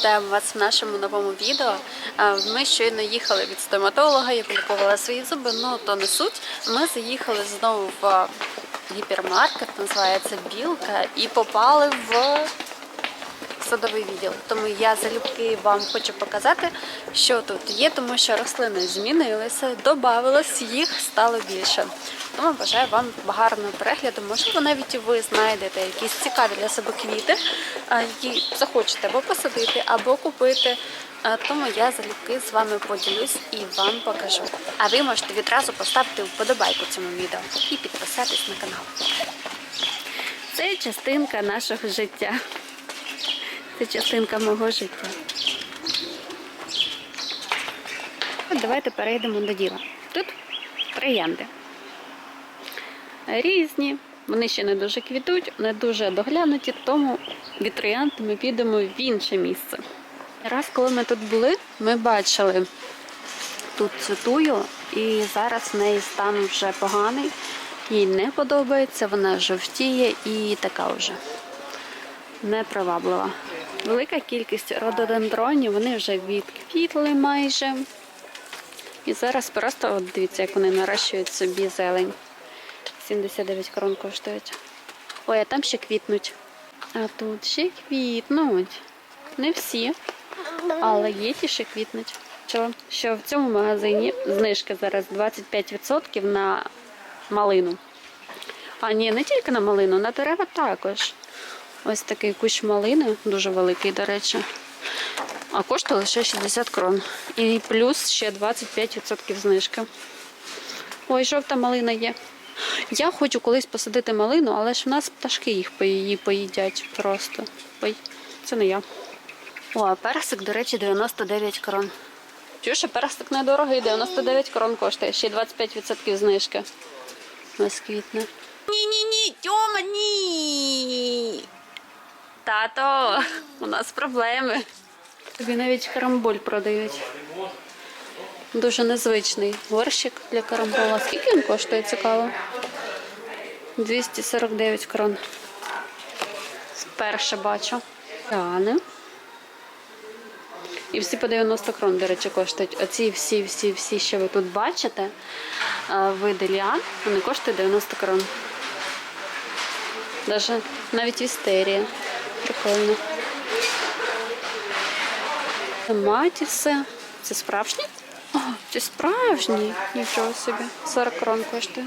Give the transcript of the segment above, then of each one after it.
вітаємо вас в нашому новому відео. Ми щойно їхали від стоматолога, я полікувала свої зуби, ну то не суть. Ми заїхали знову в гіпермаркет, називається Білка, і попали в садовий відділ. Тому я залюбки вам хочу показати, що тут є, тому що рослини змінилися, додавалось, їх стало більше. Тому бажаю вам гарного перегляду. Можливо, навіть і ви знайдете якісь цікаві для себе квіти, які захочете або посадити, або купити. Тому я залюбки з вами поділюсь і вам покажу. А ви можете відразу поставити вподобайку цьому відео і підписатись на канал. Це частинка нашого життя. Це частинка мого життя. От давайте перейдемо до діла. Тут троянди. Різні, вони ще не дуже квітуть, не дуже доглянуті, тому від ми підемо в інше місце. Раз, коли ми тут були, ми бачили тут цвітую, і зараз в неї стан вже поганий. Їй не подобається, вона жовтіє і така вже неприваблива. Велика кількість рододендронів, вони вже відквітли майже. І зараз просто от дивіться, як вони нарощують собі зелень. 79 крон коштують. Ой, а там ще квітнуть. А тут ще квітнуть. Не всі, але є ті, що квітнуть. Що, що в цьому магазині знижка зараз 25% на малину. А ні, не тільки на малину, на дерева також. Ось такий кущ малини, дуже великий, до речі. А коштує лише 60 крон. І плюс ще 25% знижки. Ой, жовта малина є. Я хочу колись посадити малину, але ж в нас пташки їх її поїдять просто. Це не я. О, а персик, до речі, 99 крон. Чуєш, персик недорогий, 99 крон коштує, ще 25% знижки. Ось квітне. Ні-ні-ні, Тьома, ні. Тато, у нас проблеми. Тобі навіть карамболь продають. Дуже незвичний горщик для карамбола. Скільки він коштує, цікаво? 249 крон. Вперше бачу. Далі. І всі по 90 крон, до речі, коштують. Оці всі, всі, всі, що ви тут бачите, види ліан, вони коштують 90 крон. Даже навіть вістерія. Прикольно. Матіси. Це справжні? О, це справжні. Нічого собі. 40 крон коштує.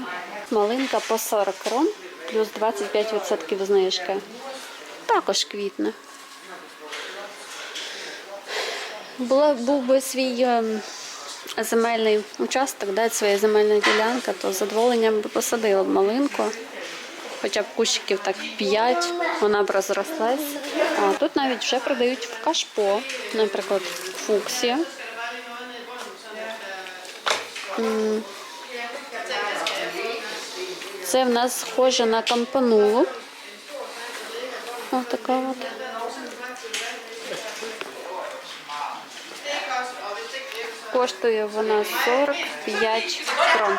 Малинка по 40 крон, плюс 25% знижки. Також квітне. Була, був би свій ем, земельний участок, да, своя земельна ділянка, то з задоволенням би посадила б малинку. Хоча б кущиків так 5, вона б розрослась. А тут навіть вже продають в кашпо, наприклад, фуксія. Це в нас схоже на кампанулу. Ось така от. Коштує вона 45 крон.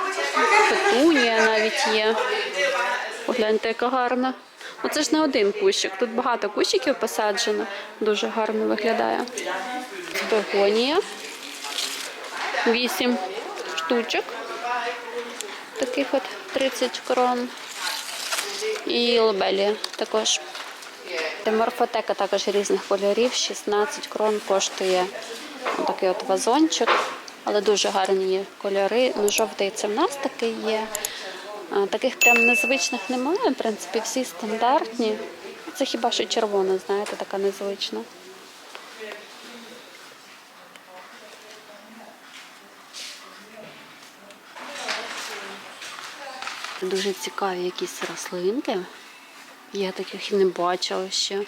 Петунія навіть є. Погляньте, яка гарна. Ну це ж не один кущик. Тут багато кущиків посаджено. Дуже гарно виглядає. Бегонія. Вісім штучок. Таких от 30 крон. І лобелія також. Морфотека також різних кольорів. 16 крон коштує такий от вазончик. Але дуже гарні кольори. Ну, жовтий це в нас такий є. Таких прям незвичних немає. В принципі, всі стандартні. Це хіба що червона, знаєте, така незвична. Дуже цікаві якісь рослинки. Я таких і не бачила ще.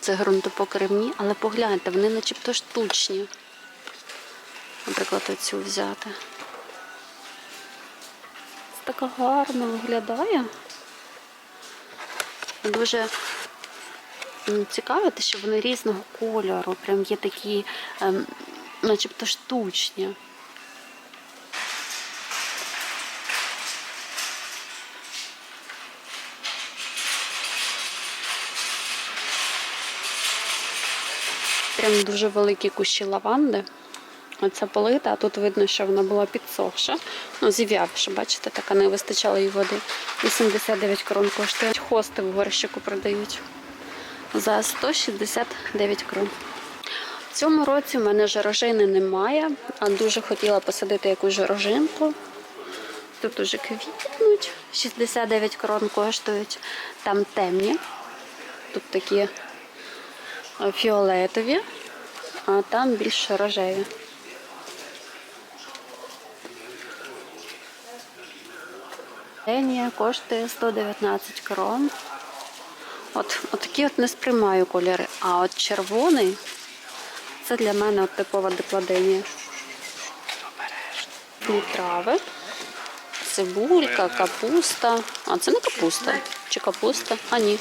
Це ґрунтопокривні, але погляньте, вони начебто штучні. Наприклад, оцю взяти. Така гарно виглядає. Дуже цікаво, що вони різного кольору. Прям є такі, ем, начебто штучні. Прям дуже великі кущі лаванди. Оця полита, а тут видно, що вона була підсохша. Ну, зів'явша, бачите, така не вистачало їй води. 89 крон коштує. Хости в горщику продають за 169 крон. В цьому році в мене жорожини немає, а дуже хотіла посадити якусь жорожинку. Тут уже квітнуть, 69 крон коштують. Там темні. Тут такі фіолетові, а там більш рожеві. Енія коштує 119 крон. От, от такі от не сприймаю кольори. А от червоний це для мене от типова декладенія. Ні трави, цибулька, капуста. А це не капуста. Чи капуста? А ні.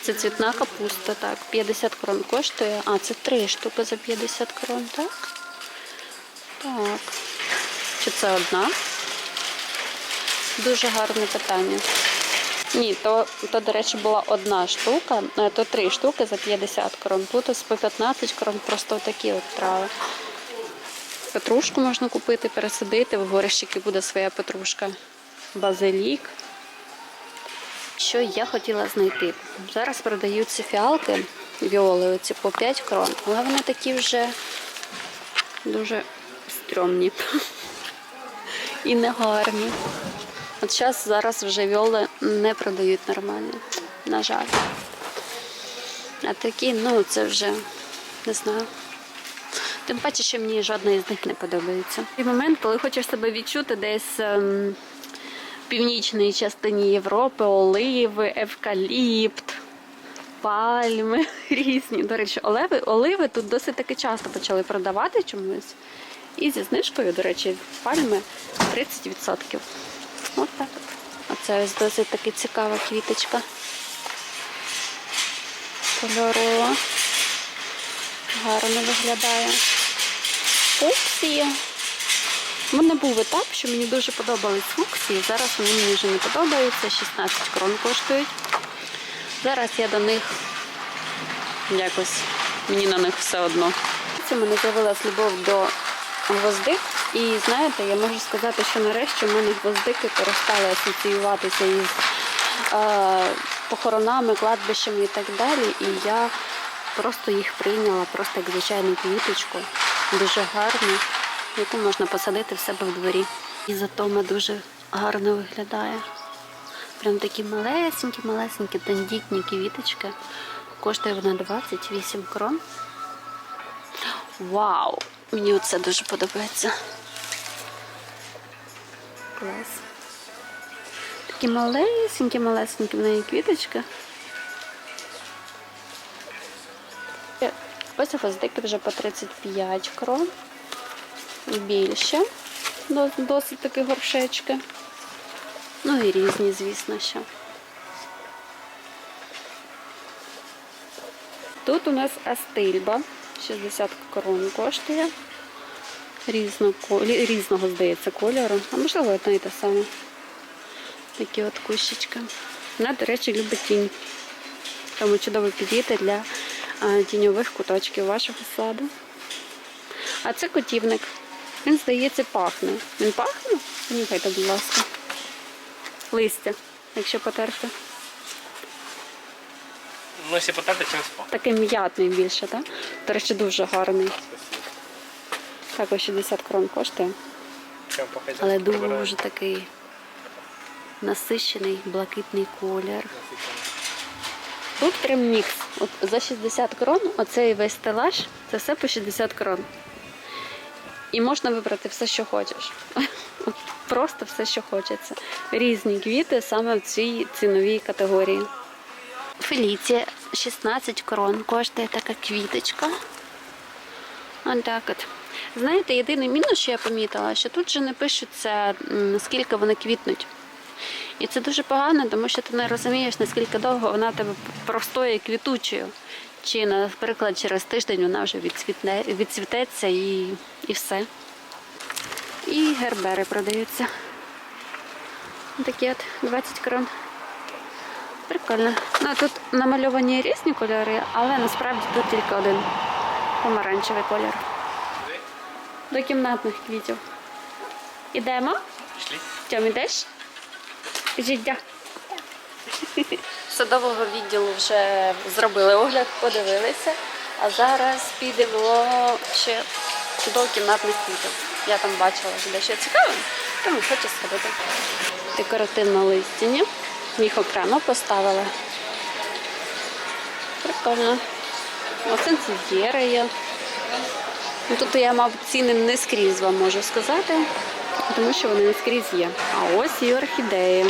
Це цвітна капуста, так. 50 крон коштує. А, це три штуки за 50 крон, так? Так. Чи це одна? Дуже гарне питання. Ні, то, то, до речі, була одна штука, е, то три штуки за 50 крон. Тут ось по 15 крон просто такі от трави. Петрушку можна купити, пересадити, в горищики буде своя петрушка. Базилік. Що я хотіла знайти? Зараз продаються фіалки віоли оці по 5 крон, але вони такі вже дуже стрьомні і негарні. От зараз зараз вже віоли не продають нормально, на жаль. А такі, ну це вже не знаю. Тим паче, що мені жодна із них не подобається. І момент, коли хочеш себе відчути десь ем, північній частині Європи, оливи, евкаліпт, пальми різні. До речі, оливи, оливи тут досить таки часто почали продавати чомусь. І зі знижкою, до речі, пальми 30%. От так. Оце ось досить таки цікава квіточка. Кольорова. Гарно виглядає. Фуксії. У мене був етап, що мені дуже подобались фуксії. Зараз вони мені вже не подобаються. 16 крон коштують. Зараз я до них якось, мені на них все одно. Це мене з'явилась любов до гвоздик. І знаєте, я можу сказати, що нарешті в мене гвоздики перестали асоціюватися із е, похоронами, кладбищами і так далі. І я просто їх прийняла, просто як звичайну квіточку, дуже гарну, яку можна посадити в себе в дворі. І затома дуже гарно виглядає. Прям такі малесенькі, малесенькі, тендітні квіточки. Коштує вона 28 крон. Вау! Мені оце дуже подобається. Клас. Такі малесенькі, малесенькі в неї квіточки. Ось гвоздики вже по 35 крон. Більше. Досить такі горшечки. Ну і різні, звісно, що. Тут у нас астильба. 60 крон коштує. Різно, різного, здається, кольору. А можливо, одне і те саме. Такі от кущички. Вона, до речі, любить тінь. Тому чудово підійти для тіньових куточків вашого саду. А це котівник. Він, здається, пахне. Він пахне? Понюхайте, будь ласка. Листя, якщо потерти. Ну, якщо потерти, чимось пахне. Такий м'ятний більше, так? До речі, дуже гарний. Також 60 крон коштує. Але дуже такий насичений, блакитний колір. Тут прям мікс. От за 60 крон оцей весь стелаж це все по 60 крон. І можна вибрати все, що хочеш. Просто все, що хочеться. Різні квіти саме в цій ціновій категорії. Феліція 16 крон коштує така квіточка. Ось от. Знаєте, єдиний мінус, що я помітила, що тут же не пишуться, скільки вони квітнуть. І це дуже погано, тому що ти не розумієш, наскільки довго вона тебе простоє квітучою. Чи, наприклад, через тиждень вона вже відцвітне, відцвітеться і, і все. І гербери продаються. Такі от 20 крон. Прикольно. Ну, тут намальовані різні кольори, але насправді тут тільки один. помаранчевий колір. До кімнатних квітів. Ідемо? Тьом, ідеш? Життя. Садового відділу вже зробили огляд, подивилися. А зараз підемо ще до кімнатних квітів. Я там бачила вже дещо цікаве, тому хочу сходити. Декоративно листяні. Їх окремо поставили. Прикольно. Сенсів'єри є. Ну, Тут я, мабуть, ціни не скрізь вам можу сказати, тому що вони не скрізь є. А ось і орхідеї.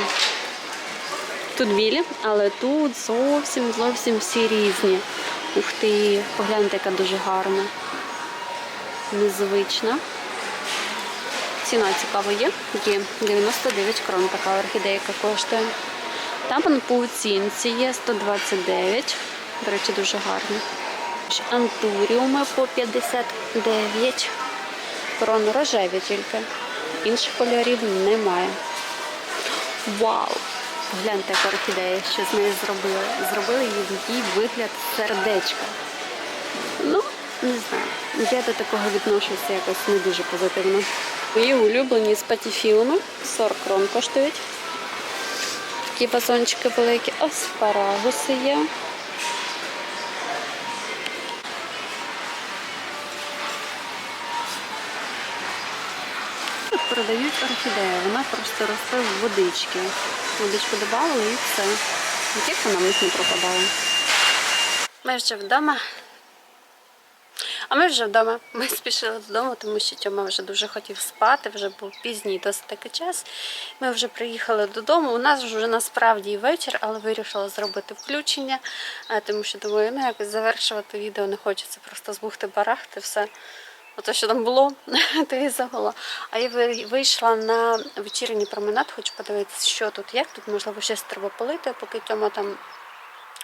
Тут білі, але тут зовсім зовсім всі різні. Ух ти, погляньте, яка дуже гарна. Незвична. Ціна цікава є. Є 99 крон така орхідейка коштує. Там по оцінці є 129. До речі, дуже гарні. Ще Антуріуми по 59. Крон рожеві тільки. Інших кольорів немає. Вау! Гляньте, як орхідея, що з нею зробили. Зробили їй вигляд сердечка. Ну, не знаю. Я до такого відношуся якось не дуже позитивно. Мої улюблені з патіфілами 40 крон коштують. Такі вазончики великі, аспарагуси є. Продають орхідею, вона просто росте в водички. Водичку додавали і все. І як вона в них не пропадала. Ми вже вдома. А ми вже вдома. Ми спішили додому, тому що Тьома вже дуже хотів спати, вже був пізній досить такий час. Ми вже приїхали додому. У нас вже насправді вечір, але вирішила зробити включення, тому що думаю, ну якось завершувати відео не хочеться просто збухти барахти, все. Оце, що там було, то і загула. А я вийшла на вечірній променад, хочу подивитися, що тут, як тут, можливо, щось треба полити, поки Тьома там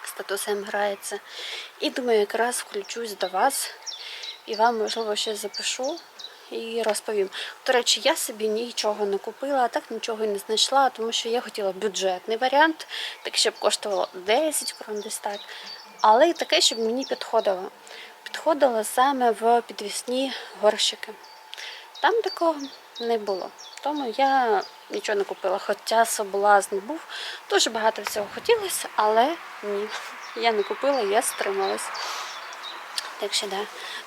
з татусем грається. І думаю, якраз включусь до вас і вам, можливо, щось запишу і розповім. До речі, я собі нічого не купила, а так нічого і не знайшла, тому що я хотіла бюджетний варіант, так щоб коштувало 10 крон десь так. Але і таке, щоб мені підходило. Підходило саме в підвісні горщики. Там такого не було. Тому я нічого не купила. Хоча соблазн був. Дуже багато всього хотілося, але ні. Я не купила, я стрималась. Так що да.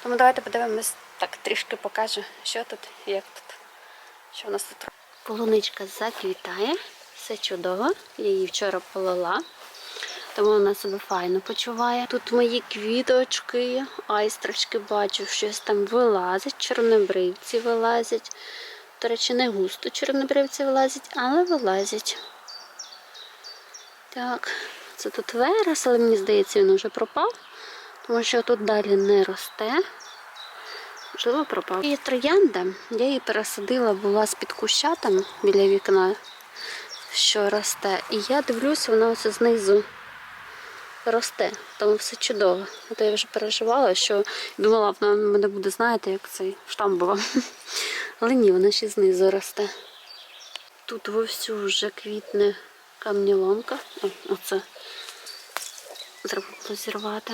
Тому давайте подивимось, так трішки покажу, що тут, як тут, що в нас тут. Полуничка заквітає, все чудово. Я її вчора полила, тому вона себе файно почуває. Тут мої квіточки, айстрочки бачу, щось там вилазить, чорнобривці вилазять. До речі, не густо чорнобривці вилазять, але вилазять. Так, це тут верес, але мені здається, він вже пропав, тому що тут далі не росте. Можливо, пропав. І троянда, я її пересадила, була з-під куща там біля вікна, що росте. І я дивлюся, вона ось знизу росте. Тому все чудово. А то я вже переживала, що думала, вона мене буде, знаєте, як цей штамбова. Але ні, вона ще знизу росте. Тут вовсю вже квітне камніломка. О, оце треба було зірвати.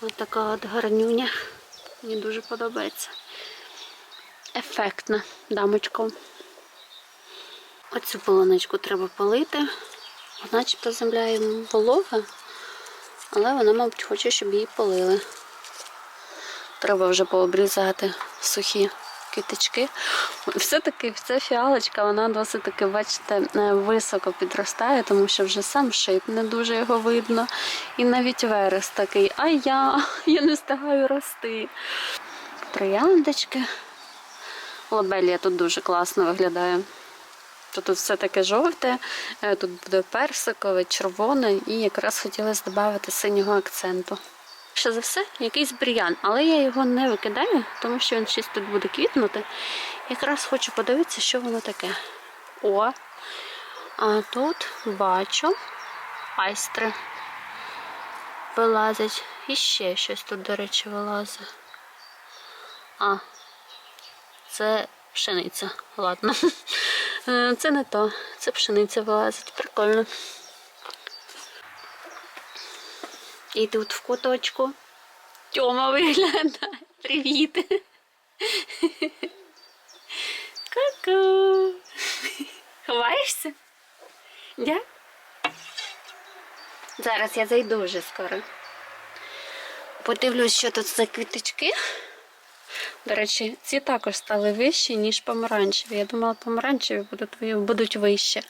Ось така от гарнюня. Мені дуже подобається. Ефектна дамочка. Оцю полоничку треба полити. Начебто земля їм волога, але вона, мабуть, хоче, щоб її полили. Треба вже пообрізати сухі квіточки. Все-таки ця фіалочка, вона досить таки, бачите, е, високо підростає, тому що вже сам шип не дуже його видно. І навіть верес такий, а я, я не встигаю рости. Трояндочки. Лабелія тут дуже класно виглядає. То тут все таке жовте, е, тут буде персикове, червоне і якраз хотілося додати синього акценту. Ще за все, якийсь бріян, але я його не викидаю, тому що він щось тут буде квітнути. Якраз хочу подивитися, що воно таке. О, а тут бачу айстри вилазять. І ще щось тут, до речі, вилазить. А, це пшениця. Ладно. Е, Це не то. Це пшениця вилазить. Прикольно. І тут в куточку Тьома виглядає. Привіт. Ку-ку. Ховаєшся? Я? Зараз я зайду вже скоро. Подивлюсь, що тут за квіточки. До речі, ці також стали вищі, ніж помаранчеві. Я думала, помаранчеві будуть, будуть вище,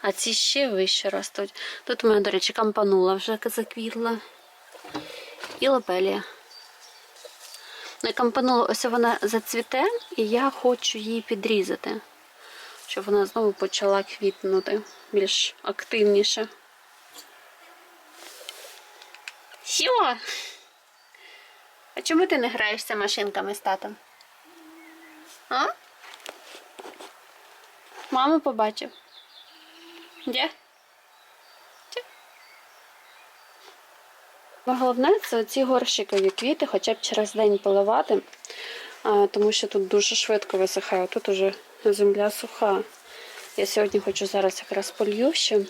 а ці ще вище ростуть. Тут у мене, до речі, кампанула вже заквітла. І лапелія. Не кампанула, ось вона зацвіте, і я хочу її підрізати, щоб вона знову почала квітнути більш активніше. Що? Чому ти не граєшся машинками з татом? А? Маму побачив. Де? Головне це ці горщикові квіти, хоча б через день поливати, тому що тут дуже швидко висихає. Тут уже земля суха. Я сьогодні хочу зараз якраз полью ще.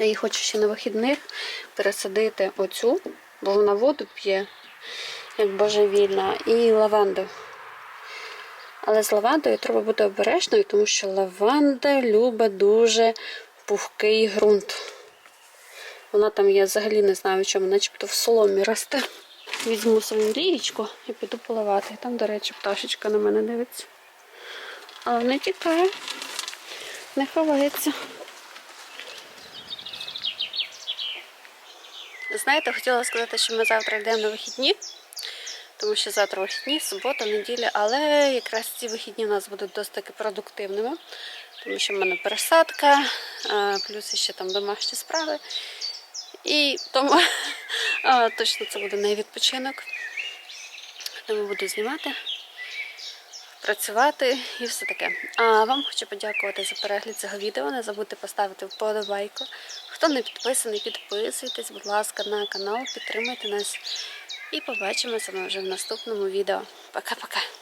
І хочу ще на вихідних пересадити оцю, бо вона воду п'є, як божевільна, і лаванду. Але з лавандою треба бути обережною, тому що лаванда любить дуже пухкий ґрунт. Вона там, я взагалі не знаю в чому, начебто в соломі росте. Візьму свою лієчку і піду поливати. Там, до речі, пташечка на мене дивиться. Але не тікає, не ховається. Знаєте, хотіла сказати, що ми завтра йдемо на вихідні, тому що завтра вихідні, субота, неділя, але якраз ці вихідні у нас будуть досить таки продуктивними, тому що в мене пересадка, плюс ще там домашні справи. І тому точно це буде не відпочинок. Тому буду знімати, працювати і все таке. А вам хочу подякувати за перегляд цього відео. Не забудьте поставити вподобайку. Хто не підписаний, підписуйтесь, будь ласка, на канал, підтримайте нас. І побачимося вже в наступному відео. Пока-пока.